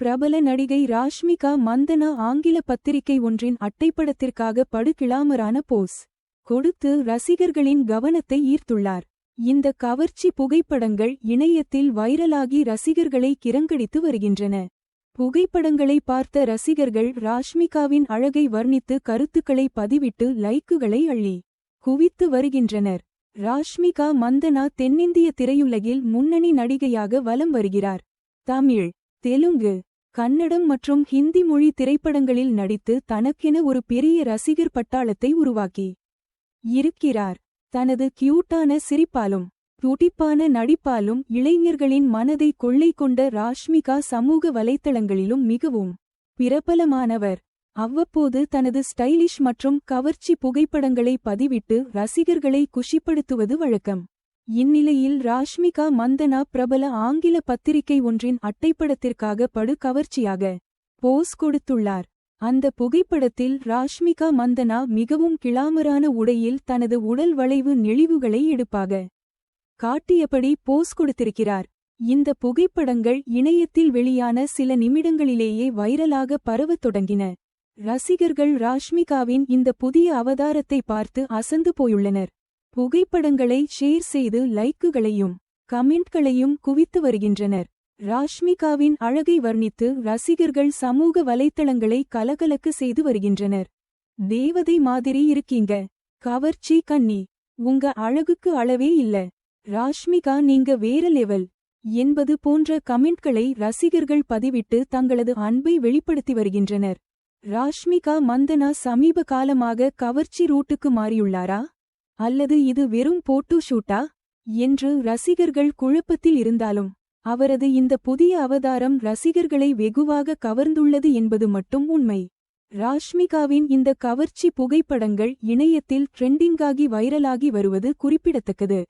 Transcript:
பிரபல நடிகை ராஷ்மிகா மந்தனா ஆங்கில பத்திரிகை ஒன்றின் அட்டைப்படத்திற்காக படுகிளாமரான போஸ் கொடுத்து ரசிகர்களின் கவனத்தை ஈர்த்துள்ளார். இந்த கவர்ச்சி புகைப்படங்கள் இணையத்தில் வைரலாகி ரசிகர்களை கிரங்கடித்து வருகின்றன. புகைப்படங்களை பார்த்த ரசிகர்கள் ராஷ்மிகாவின் அழகை வர்ணித்து கருத்துக்களை பதிவிட்டு லைக்குகளை அள்ளி குவித்து வருகின்றனர். ராஷ்மிகா மந்தனா தென்னிந்திய திரையுலகில் முன்னணி நடிகையாக வலம் வருகிறார். தமிழ் தெலுங்கு கன்னடம் மற்றும் ஹிந்தி மொழி திரைப்படங்களில் நடித்து தனக்கென ஒரு பெரிய ரசிகர் பட்டாளத்தை உருவாக்கி இருக்கிறார். தனது கியூட்டான சிரிப்பாலும் துடிப்பான நடிப்பாலும் இளைஞர்களின் மனதை கொள்ளை கொண்ட ராஷ்மிகா சமூக வலைத்தளங்களிலும் மிகவும் பிரபலமானவர். அவ்வப்போது தனது ஸ்டைலிஷ் மற்றும் கவர்ச்சி புகைப்படங்களை பதிவிட்டு ரசிகர்களை குஷிப்படுத்துவது வழக்கம். இந்நிலையில் ராஷ்மிகா மந்தனா பிரபல ஆங்கில பத்திரிகை ஒன்றின் அட்டைப்படத்திற்காக படு கவர்ச்சியாக போஸ் கொடுத்துள்ளார். அந்த புகைப்படத்தில் ராஷ்மிகா மந்தனா மிகவும் கிளாமரான உடையில் தனது உடல் வளைவு நெளிவுகளை எடுப்பாக காட்டியபடி போஸ் கொடுத்திருக்கிறார். இந்த புகைப்படங்கள் இணையத்தில் வெளியான சில நிமிடங்களிலேயே வைரலாக பரவத் தொடங்கின. ரசிகர்கள் ராஷ்மிகாவின் இந்த புதிய அவதாரத்தை பார்த்து அசந்து போயுள்ளனர். புகைப்படங்களை ஷேர் செய்து லைக்குகளையும் கமெண்ட்களையும் குவித்து வருகின்றனர். ராஷ்மிகாவின் அழகை வர்ணித்து ரசிகர்கள் சமூக வலைத்தளங்களை கலகலக்க செய்து வருகின்றனர். தேவதை மாதிரி இருக்கீங்க. கவர்ச்சி கன்னி உங்க அழகுக்கு அளவே இல்ல. ராஷ்மிகா நீங்க வேற லெவல் என்பது போன்ற கமெண்ட்களை ரசிகர்கள் பதிவிட்டு தங்களது அன்பை வெளிப்படுத்தி வருகின்றனர். ராஷ்மிகா மந்தனா சமீப காலமாக கவர்ச்சி ரூட்டுக்கு மாறியுள்ளாரா? அல்லது இது வெறும் போட்டோ ஷூட்டா? என்று ரசிகர்கள் குழப்பத்தில் இருந்தாலும் அவரது இந்த புதிய அவதாரம் ரசிகர்களை வெகுவாக கவர்ந்துள்ளது என்பது மட்டும் உண்மை. ராஷ்மிகாவின் இந்த கவர்ச்சி புகைப்படங்கள் இணையத்தில் ட்ரெண்டிங்காகி வைரலாகி வருவது குறிப்பிடத்தக்கது.